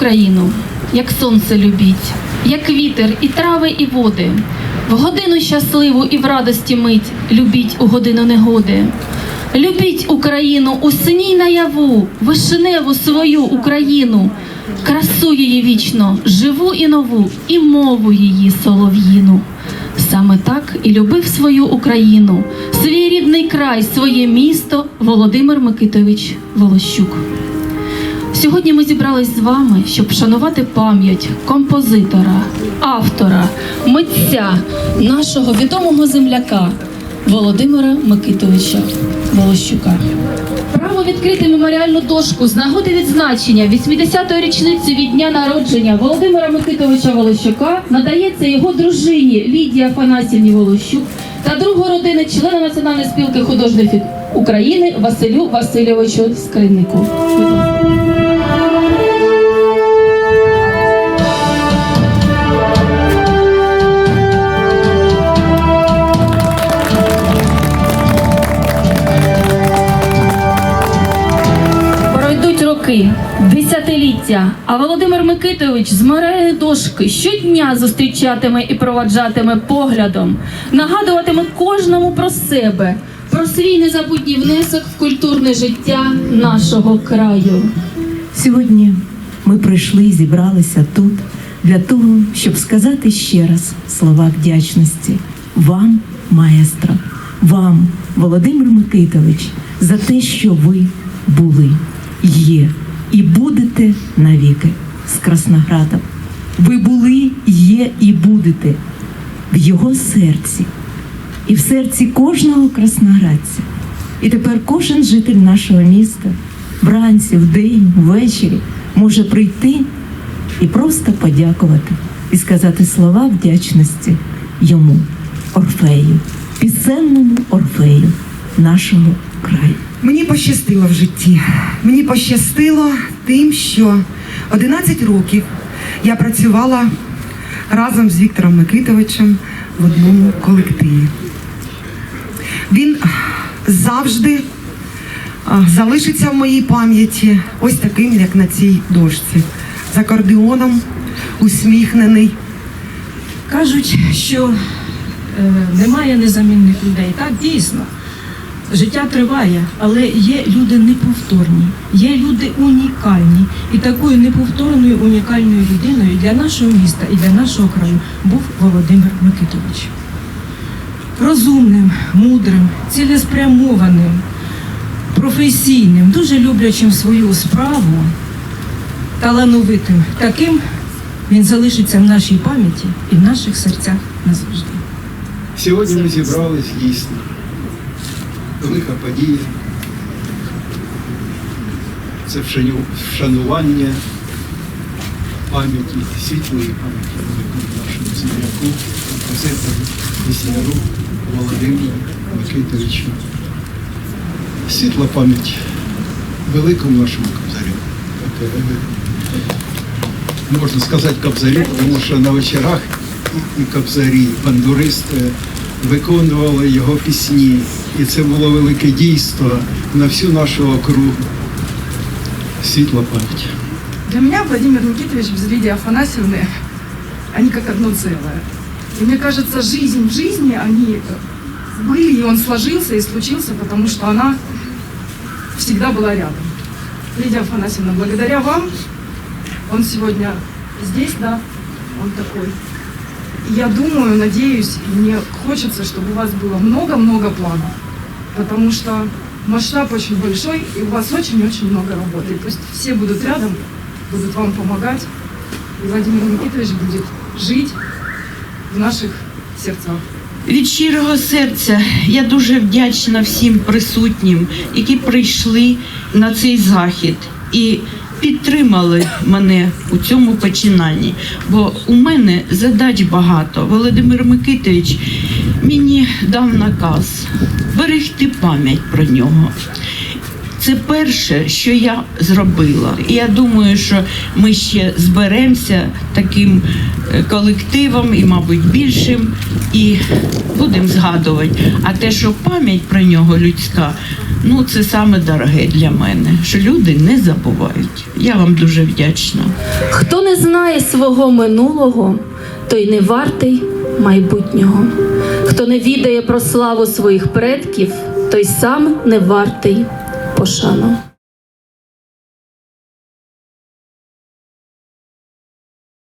Україну, як сонце любіть, як вітер, і трави, і води. В годину щасливу і в радості мить любіть у годину негоди. Любіть Україну у сні й наяву, вишневу свою Україну, красу її вічно, живу і нову, і мову її солов'їну. Саме так і любив свою Україну, свій рідний край, своє місто Володимир Микитович Волощук. Сьогодні ми зібрались з вами, щоб вшанувати пам'ять композитора, автора, митця, нашого відомого земляка Володимира Микитовича Волощука. Право відкрити меморіальну дошку з нагоди відзначення 80-ї річниці від дня народження Володимира Микитовича Волощука надається його дружині Лідії Афанасівні Волощук та другу родини члена Національної спілки художників України Василю Васильовичу Скриннику. Роки, десятиліття, а Володимир Микитович з моральної дошки щодня зустрічатиме і проваджатиме поглядом, нагадуватиме кожному про себе, про свій незабутній внесок в культурне життя нашого краю. Сьогодні ми прийшли і зібралися тут для того, щоб сказати ще раз слова вдячності вам, маестро, вам, Володимир Микитович, за те, що ви були, є і будете навіки з Красноградом. Ви були, є і будете в його серці і в серці кожного красноградця. І тепер кожен житель нашого міста вранці, вдень, ввечері може прийти і просто подякувати і сказати слова вдячності йому, Орфею, пісенному Орфею нашого краю. Мені пощастило в житті. Мені пощастило тим, що 11 років я працювала разом з Віктором Микитовичем в одному колективі. Він завжди залишиться в моїй пам'яті ось таким, як на цій дошці, з акордеоном, усміхнений. Кажуть, що е, немає незамінних людей. Так, дійсно. Життя триває, але є люди неповторні, є люди унікальні. І такою неповторною унікальною людиною для нашого міста і для нашого краю був Володимир Микитович. Розумним, мудрим, цілеспрямованим, професійним, дуже люблячим свою справу, талановитим. Таким він залишиться в нашій пам'яті і в наших серцях назавжди. Сьогодні ми зібрались дійсно. Велика подія. Це вшанування пам'яті, світлої пам'яті великому нашому земляку, композитору, пісняру Володимиру Микитовичу. Світла пам'ять великому нашому кобзарю. Можна сказати кобзарю, тому що на вечорах і- і бандуристи виконували його пісні. І це було велике дійство на всю нашу округу. Світла пам'ять. Для меня Владимир Никитович без Лидии Афанасьевны, они как одно целое. И мне кажется, жизнь в жизни, они были, и он сложился и случился, потому что она всегда была рядом. Лидия Афанасьевна, благодаря вам, он сегодня здесь, да, он такой. И Я думаю, надеюсь, и мне хочется, чтобы у вас было много-много планов, потому что масштаб очень большой, и у вас очень-очень много работы. И пусть все будут рядом, будут вам помогать, и Владимир Никитович будет жить в наших сердцах. Від щирого серця я дуже вдячна всім присутнім, які прийшли на цей захід і підтримали мене у цьому починанні. Бо у мене задач багато. Володимир Микитович мені дав наказ берегти пам'ять про нього. Це перше, що я зробила. І я думаю, що ми ще зберемося таким е, колективом і, мабуть, більшим, і будемо згадувати. А те, що пам'ять про нього людська, ну це саме дороге для мене, що люди не забувають. Я вам дуже вдячна. Хто не знає свого минулого, той не вартий майбутнього. Хто не відає про славу своїх предків, той сам не вартий пошану.